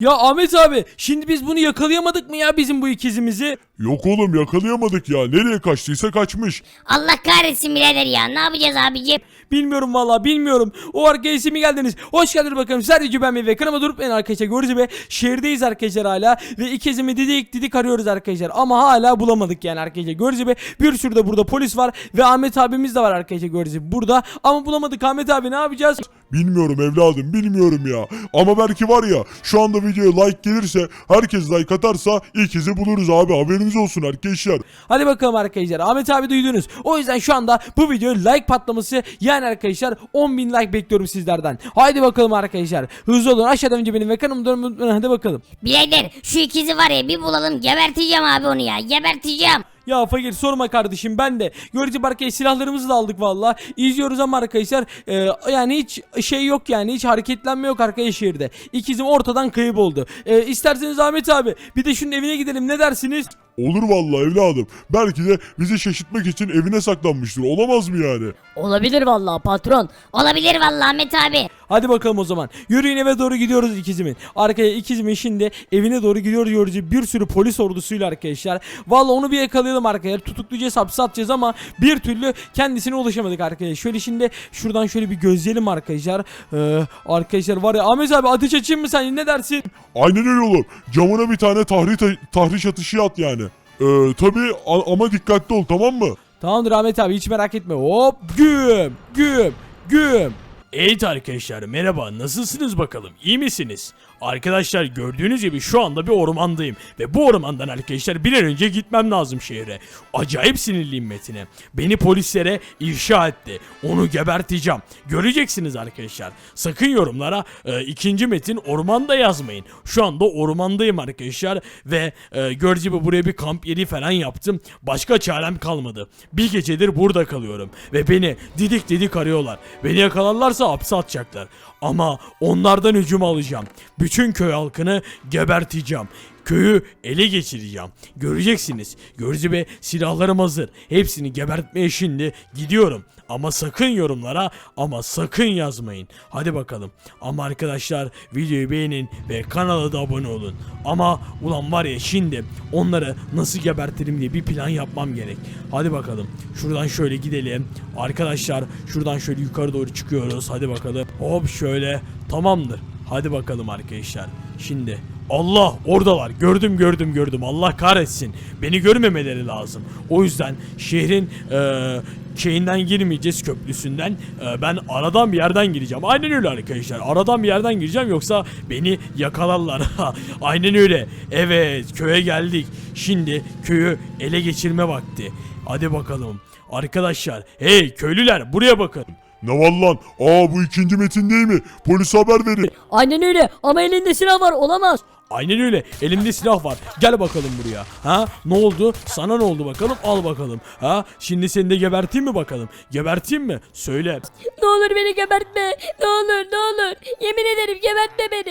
Ya Ahmet abi şimdi biz bunu yakalayamadık mı ya bizim bu ikizimizi? Yok oğlum yakalayamadık ya. Nereye kaçtıysa kaçmış. Allah kahretsin birader ya. Ne yapacağız abicim? Bilmiyorum valla bilmiyorum. O arkadaşa mi geldiniz? Hoş geldiniz bakalım. Sadece ben ve kanama durup en arkadaşlar gördüğünüz gibi şehirdeyiz arkadaşlar hala. Ve ikizimi didik didik arıyoruz arkadaşlar. Ama hala bulamadık yani arkadaşlar. Gördüğünüz gibi bir sürü de burada polis var. Ve Ahmet abimiz de var arkadaşlar gördüğünüz gibi burada. Ama bulamadık Ahmet abi ne yapacağız? Bilmiyorum evladım bilmiyorum ya. Ama belki var ya şu anda videoya like gelirse herkes like atarsa ikizi buluruz abi haberiniz olsun arkadaşlar. Hadi bakalım arkadaşlar. Ahmet abi duydunuz. O yüzden şu anda bu video like patlaması yani arkadaşlar 10.000 like bekliyorum sizlerden. Haydi bakalım arkadaşlar. Hızlı olun. Aşağıdan önce benim ve dönün. Hadi bakalım. Birader şu ikizi var ya bir bulalım geberteceğim abi onu ya. Geberteceğim. Ya fakir sorma kardeşim ben de. Görücü arkadaşlar silahlarımızı da aldık valla. İzliyoruz ama arkadaşlar e, yani hiç şey yok yani hiç hareketlenme yok arkadaşlar şehirde. İkizim ortadan kayıp oldu. E, isterseniz Ahmet abi bir de şunun evine gidelim ne dersiniz? Olur vallahi evladım. Belki de bizi şaşırtmak için evine saklanmıştır. Olamaz mı yani? Olabilir vallahi patron. Olabilir vallahi Ahmet abi. Hadi bakalım o zaman. Yürüyün eve doğru gidiyoruz ikizimin. Arkaya ikizimin şimdi evine doğru gidiyoruz görücü bir sürü polis ordusuyla arkadaşlar. Valla onu bir yakalayalım arkadaşlar. Tutuklayacağız hapse atacağız ama bir türlü kendisine ulaşamadık arkadaşlar. Şöyle şimdi şuradan şöyle bir gözleyelim arkadaşlar. Ee, arkadaşlar var ya Ahmet abi ateş açayım mı sen ne dersin? Aynen öyle olur. Camına bir tane tahriş, tahriş atışı at yani. Ee, tabii ama dikkatli ol tamam mı? Tamamdır Ahmet abi hiç merak etme. Hop güm güm güm. Evet arkadaşlar merhaba nasılsınız bakalım iyi misiniz? Arkadaşlar gördüğünüz gibi şu anda bir ormandayım ve bu ormandan arkadaşlar bir an önce gitmem lazım şehre. Acayip sinirliyim Metin'e. Beni polislere ifşa etti. Onu geberteceğim. Göreceksiniz arkadaşlar. Sakın yorumlara e, ikinci Metin ormanda yazmayın. Şu anda ormandayım arkadaşlar ve e, gördüğünüz gibi buraya bir kamp yeri falan yaptım. Başka çarem kalmadı. Bir gecedir burada kalıyorum ve beni didik didik arıyorlar. Beni yakalarlarsa hapse atacaklar. Ama onlardan hücum alacağım. Bütün köy halkını geberteceğim. Köyü ele geçireceğim. Göreceksiniz. Görücü ve silahlarım hazır. Hepsini gebertmeye şimdi gidiyorum. Ama sakın yorumlara ama sakın yazmayın. Hadi bakalım. Ama arkadaşlar videoyu beğenin ve kanala da abone olun. Ama ulan var ya şimdi onları nasıl gebertirim diye bir plan yapmam gerek. Hadi bakalım. Şuradan şöyle gidelim. Arkadaşlar şuradan şöyle yukarı doğru çıkıyoruz. Hadi bakalım. Hop şöyle. Tamamdır. Hadi bakalım arkadaşlar. Şimdi Allah oradalar. Gördüm gördüm gördüm. Allah kahretsin. Beni görmemeleri lazım. O yüzden şehrin eee şeyinden girmeyeceğiz köprüsünden. Eee, ben aradan bir yerden gireceğim. Aynen öyle arkadaşlar. Aradan bir yerden gireceğim yoksa beni yakalarlar. Aynen öyle. Evet köye geldik. Şimdi köyü ele geçirme vakti. Hadi bakalım. Arkadaşlar hey köylüler buraya bakın. Ne var lan? Aa bu ikinci metin değil mi? Polise haber verin. Aynen öyle ama elinde silah var olamaz. Aynen öyle. Elimde silah var. Gel bakalım buraya. Ha? Ne oldu? Sana ne oldu bakalım? Al bakalım. Ha? Şimdi seni de geberteyim mi bakalım? Geberteyim mi? Söyle. Ne olur beni gebertme. Ne olur ne olur. Yemin ederim gebertme beni.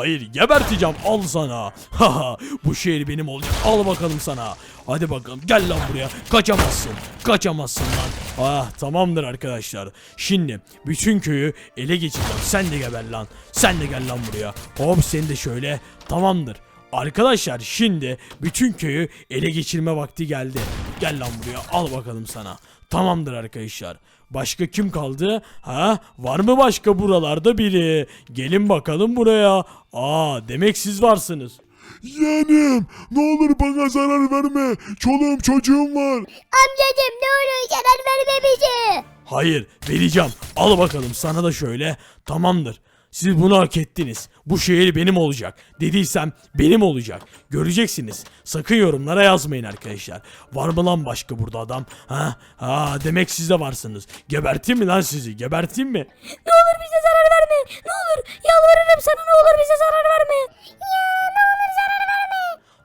Hayır geberteceğim. Al sana. Haha. Bu şehir benim olacak. Al bakalım sana. Hadi bakalım. Gel lan buraya. Kaçamazsın. Kaçamazsın lan. Ah tamamdır arkadaşlar. Şimdi bütün köyü ele geçireceğim. Sen de geber lan. Sen de gel lan buraya. Hop seni de şöyle. Tamamdır. Arkadaşlar şimdi bütün köyü ele geçirme vakti geldi. Gel lan buraya al bakalım sana. Tamamdır arkadaşlar. Başka kim kaldı? Ha? Var mı başka buralarda biri? Gelin bakalım buraya. Aa demek siz varsınız. Yeğenim ne olur bana zarar verme. Çoluğum çocuğum var. Amcacım ne olur zarar verme bize. Hayır vereceğim. Al bakalım sana da şöyle. Tamamdır. Siz bunu hak ettiniz. Bu şehir benim olacak. Dediysem benim olacak. Göreceksiniz. Sakın yorumlara yazmayın arkadaşlar. Var mı lan başka burada adam? Ha? Ha demek siz de varsınız. Geberteyim mi lan sizi? Geberteyim mi? Ne olur bize zarar verme. Ne olur yalvarırım sana ne olur bize zarar verme. Tamam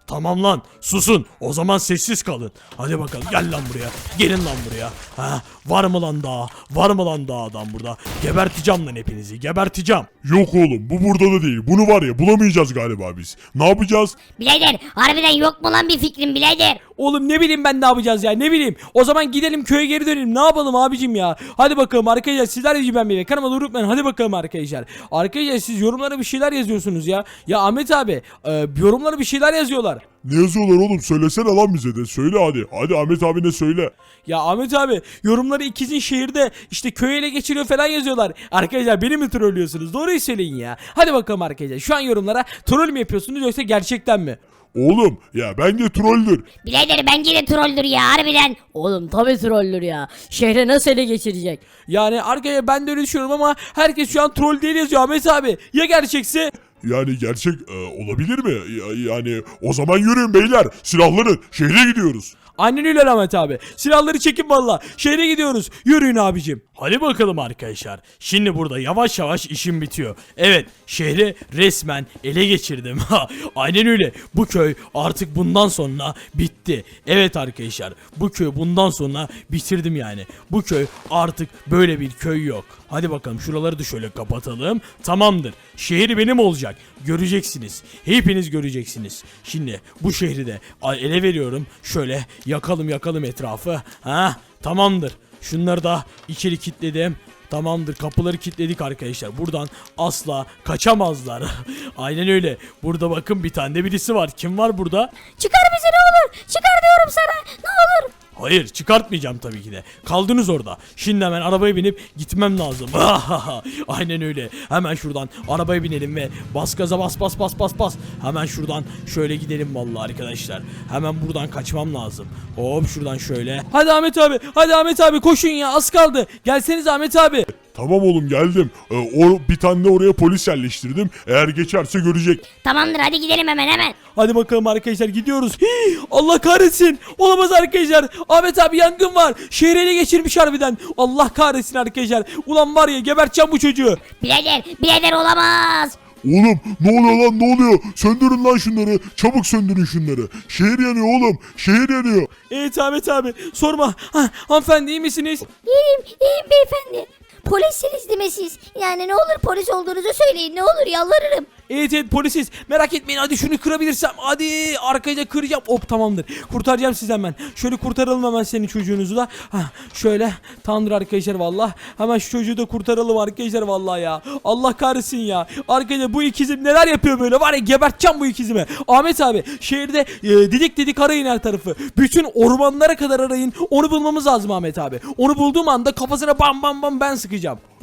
Tamam lan susun. O zaman sessiz kalın. Hadi bakalım gel lan buraya. Gelin lan buraya. Ha, var mı lan daha? Var mı lan daha adam burada? Geberteceğim lan hepinizi. Geberteceğim. Yok oğlum bu burada da değil. Bunu var ya bulamayacağız galiba biz. Ne yapacağız? Birader harbiden yok mu lan bir fikrin birader? Oğlum ne bileyim ben ne yapacağız ya ne bileyim. O zaman gidelim köye geri dönelim. Ne yapalım abicim ya? Hadi bakalım arkadaşlar sizler de ben bir kanalıma da unutmayın. Hadi bakalım arkadaşlar. Arkadaşlar siz yorumlara bir şeyler yazıyorsunuz ya. Ya Ahmet abi e, yorumlara bir şeyler yazıyorlar. Ne yazıyorlar oğlum söylesene lan bize de. Söyle hadi. Hadi Ahmet abine söyle. Ya Ahmet abi yorumları ikizin şehirde işte köy ele geçiriyor falan yazıyorlar. Arkadaşlar beni mi trollüyorsunuz? Doğruyu söyleyin ya. Hadi bakalım arkadaşlar. Şu an yorumlara troll mü yapıyorsunuz yoksa gerçekten mi? Oğlum ya bence trolldür. Birader bence de trolldür ya harbiden. Oğlum tabi trollür ya. Şehre nasıl ele geçirecek? Yani arkadaşlar ben de öyle düşünüyorum ama herkes şu an troll değil yazıyor Ahmet abi. Ya gerçekse? Yani gerçek e, olabilir mi? Ya- yani o zaman yürüyün beyler. Silahlanın. Şehre gidiyoruz. Annen öyle Ahmet abi. Silahları çekin valla. Şehre gidiyoruz. Yürüyün abicim. Hadi bakalım arkadaşlar. Şimdi burada yavaş yavaş işim bitiyor. Evet şehri resmen ele geçirdim. Aynen öyle. Bu köy artık bundan sonra bitti. Evet arkadaşlar bu köy bundan sonra bitirdim yani. Bu köy artık böyle bir köy yok. Hadi bakalım şuraları da şöyle kapatalım. Tamamdır. Şehir benim olacak. Göreceksiniz. Hepiniz göreceksiniz. Şimdi bu şehri de ele veriyorum. Şöyle yakalım yakalım etrafı. Ha tamamdır. Şunları da içeri kilitledim. Tamamdır kapıları kilitledik arkadaşlar. Buradan asla kaçamazlar. Aynen öyle. Burada bakın bir tane de birisi var. Kim var burada? Çıkar bizi ne olur. Çıkar diyorum sana. Ne olur. Hayır çıkartmayacağım tabii ki de. Kaldınız orada. Şimdi hemen arabaya binip gitmem lazım. Aynen öyle. Hemen şuradan arabaya binelim ve bas gaza bas bas bas bas bas. Hemen şuradan şöyle gidelim vallahi arkadaşlar. Hemen buradan kaçmam lazım. Hop şuradan şöyle. Hadi Ahmet abi. Hadi Ahmet abi koşun ya az kaldı. Gelseniz Ahmet abi. Tamam oğlum geldim. E, o bir tane de oraya polis yerleştirdim. Eğer geçerse görecek. Tamamdır hadi gidelim hemen hemen. Hadi bakalım arkadaşlar gidiyoruz. Hii, Allah kahretsin. Olamaz arkadaşlar. Ahmet abi yangın var. Şehri ele geçirmiş harbiden. Allah kahretsin arkadaşlar. Ulan var ya geberteceğim bu çocuğu. Birader birader olamaz. Oğlum ne oluyor lan ne oluyor? Söndürün lan şunları. Çabuk söndürün şunları. Şehir yanıyor oğlum. Şehir yanıyor. Evet Ahmet abi sorma. Ha, hanımefendi iyi misiniz? İyiyim iyiyim beyefendi. Polissiniz değil mi siz? Yani ne olur polis olduğunuzu söyleyin ne olur yalvarırım. Evet evet polisiz. Merak etmeyin hadi şunu kırabilirsem. Hadi arkaya kıracağım. Hop tamamdır. Kurtaracağım sizi hemen. Şöyle kurtaralım hemen senin çocuğunuzu da. Ha, şöyle. Tanrı arkadaşlar valla. Hemen şu çocuğu da kurtaralım arkadaşlar valla ya. Allah kahretsin ya. Arkadaşlar bu ikizim neler yapıyor böyle. Var ya geberteceğim bu ikizimi. Ahmet abi şehirde e, didik didik arayın her tarafı. Bütün ormanlara kadar arayın. Onu bulmamız lazım Ahmet abi. Onu bulduğum anda kafasına bam bam bam ben sıkacağım.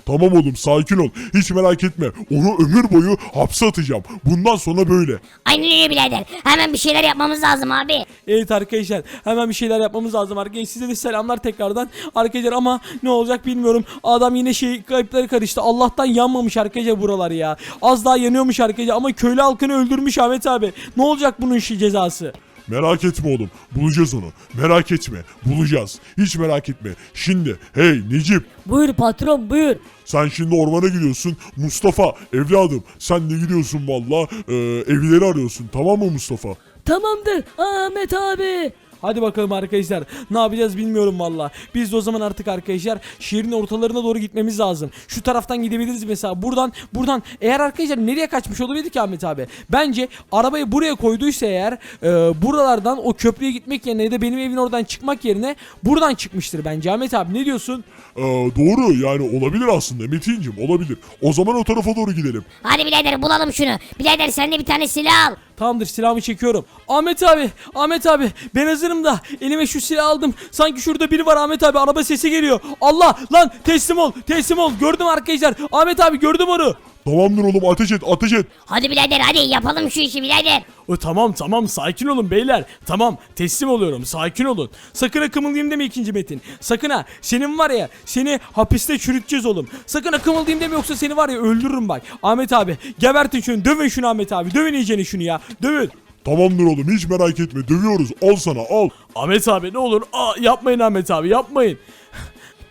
Tamam oğlum sakin ol. Hiç merak etme. Onu ömür boyu hapse atacağım. Bundan sonra böyle. Aynen öyle birader. Hemen bir şeyler yapmamız lazım abi. Evet arkadaşlar hemen bir şeyler yapmamız lazım arkadaşlar. Size de selamlar tekrardan. Arkadaşlar ama ne olacak bilmiyorum. Adam yine şey kayıpları karıştı. Allah'tan yanmamış arkadaşlar buralar ya. Az daha yanıyormuş arkadaşlar ama köylü halkını öldürmüş Ahmet abi. Ne olacak bunun işi cezası? Merak etme oğlum. Bulacağız onu. Merak etme. Bulacağız. Hiç merak etme. Şimdi hey Necip Buyur patron buyur. sen şimdi ormana gidiyorsun. Mustafa evladım sen de gidiyorsun valla. Ee, evleri arıyorsun. Tamam mı Mustafa? Tamamdır Ahmet abi. Hadi bakalım arkadaşlar. Ne yapacağız bilmiyorum valla. Biz de o zaman artık arkadaşlar şehrin ortalarına doğru gitmemiz lazım. Şu taraftan gidebiliriz mesela. Buradan buradan eğer arkadaşlar nereye kaçmış olabilir ki Ahmet abi? Bence arabayı buraya koyduysa eğer e, buralardan o köprüye gitmek yerine ya da benim evin oradan çıkmak yerine buradan çıkmıştır bence Ahmet abi. Ne diyorsun? Ee, doğru yani olabilir aslında Metin'cim olabilir. O zaman o tarafa doğru gidelim. Hadi birader bulalım şunu. Birader sen de bir tane silah al. Tamamdır silahımı çekiyorum. Ahmet abi, Ahmet abi ben hazırım da elime şu silahı aldım. Sanki şurada biri var Ahmet abi araba sesi geliyor. Allah lan teslim ol teslim ol gördüm arkadaşlar. Ahmet abi gördüm onu. Tamamdır oğlum ateş et ateş et. Hadi birader hadi yapalım şu işi birader. O tamam tamam sakin olun beyler. Tamam teslim oluyorum sakin olun. Sakın ha kımıldayım deme ikinci metin. Sakın ha senin var ya seni hapiste çürüteceğiz oğlum. Sakın ha kımıldayım deme yoksa seni var ya öldürürüm bak. Ahmet abi gebertin şunu dövün şunu Ahmet abi dövün iyicene şunu ya dövün. Tamamdır oğlum hiç merak etme dövüyoruz al sana al. Ahmet abi ne olur aa, yapmayın Ahmet abi yapmayın.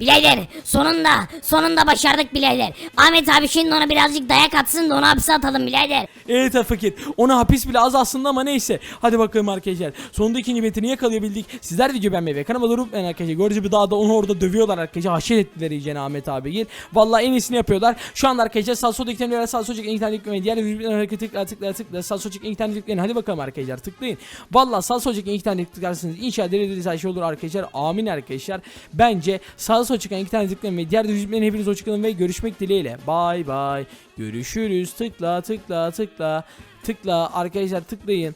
Birader sonunda sonunda başardık birader. Ahmet abi şimdi ona birazcık dayak atsın da onu hapse atalım birader. Evet fakir. Ona hapis bile az aslında ama neyse. Hadi bakalım arkadaşlar. Sonunda ikinci metini yakalayabildik. Sizler video beğenmeyi ve kanalıma abone olmayı arkadaşlar. Gördüğünüz gibi daha da onu orada dövüyorlar arkadaşlar. Haşet ettiler iyice Ahmet abi gel. Vallahi en iyisini yapıyorlar. Şu anda arkadaşlar sağ sol eklemleri sağ sol çekin internet yüklemeyi diğer birbirine hareket tıkla tıkla tıkla sağ sol çekin internet yükleyin. Hadi bakalım arkadaşlar tıklayın. Vallahi sağ sol çekin internet tıklarsınız. İnşallah dilediğiniz her şey olur arkadaşlar. Amin arkadaşlar. Bence sağ sol çekin internet yükleyin ve diğer yüzümlerin hepiniz hoşçakalın ve görüşmek dileğiyle. Bay bay. Görüşürüz. Tıkla tıkla tıkla. Tıkla arkadaşlar tıklayın.